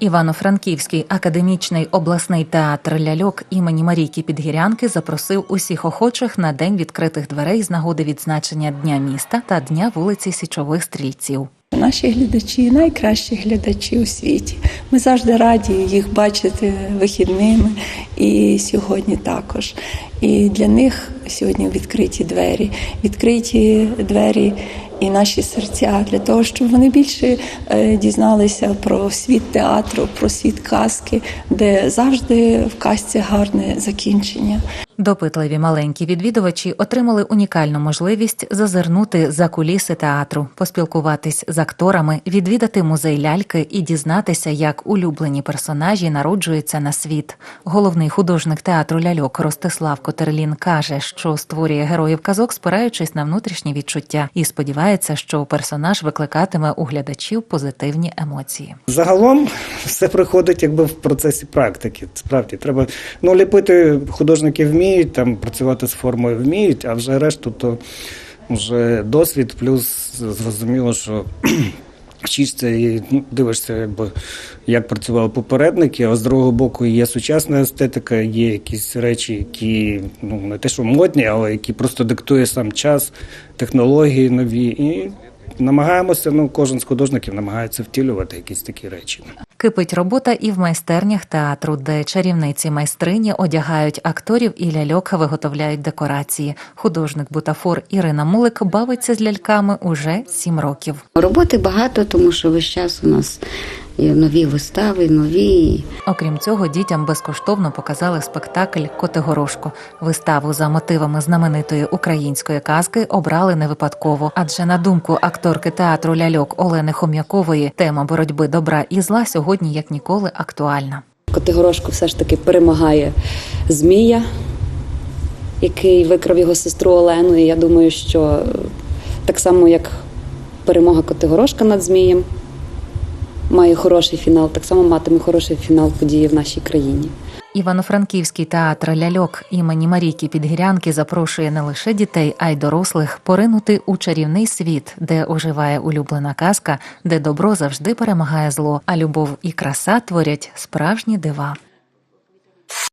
Івано-Франківський академічний обласний театр ляльок імені Марійки Підгірянки запросив усіх охочих на день відкритих дверей з нагоди відзначення Дня міста та Дня вулиці Січових стрільців. Наші глядачі найкращі глядачі у світі. Ми завжди раді їх бачити вихідними і сьогодні також. І для них сьогодні відкриті двері, відкриті двері і наші серця для того, щоб вони більше е, дізналися про світ театру, про світ казки, де завжди в казці гарне закінчення. Допитливі маленькі відвідувачі отримали унікальну можливість зазирнути за куліси театру, поспілкуватись з акторами, відвідати музей ляльки і дізнатися, як улюблені персонажі народжуються на світ. Головний художник театру ляльок Ростислав Котерлін каже, що створює героїв казок, спираючись на внутрішні відчуття, і сподівається, що персонаж викликатиме у глядачів позитивні емоції. Загалом все приходить якби в процесі практики. Справді треба ну ліпити художники вміють, там працювати з формою вміють, а вже решту то вже досвід, плюс зрозуміло, що вчишся і ну, дивишся, якби як працювали попередники, а з другого боку є сучасна естетика, є якісь речі, які ну не те, що модні, але які просто диктує сам час, технології нові і. Намагаємося, ну кожен з художників намагається втілювати якісь такі речі. Кипить робота і в майстернях театру, де чарівниці майстрині одягають акторів і ляльок виготовляють декорації. Художник бутафор Ірина Мулик бавиться з ляльками уже сім років. Роботи багато, тому що весь час у нас є нові вистави, нові. Окрім цього, дітям безкоштовно показали спектакль Котигорошко. Виставу за мотивами знаменитої української казки обрали не випадково, адже на думку акторки театру ляльок Олени Хом'якової, тема боротьби добра і зла сьогодні як ніколи актуальна. Котигорошко все ж таки перемагає Змія, який викрав його сестру Олену. І я думаю, що так само, як перемога Котигорошка над Змієм має хороший фінал, так само матиме хороший фінал події в нашій країні. Івано-Франківський театр ляльок імені Марійки Підгірянки запрошує не лише дітей, а й дорослих поринути у чарівний світ, де оживає улюблена казка, де добро завжди перемагає зло, а любов і краса творять справжні дива.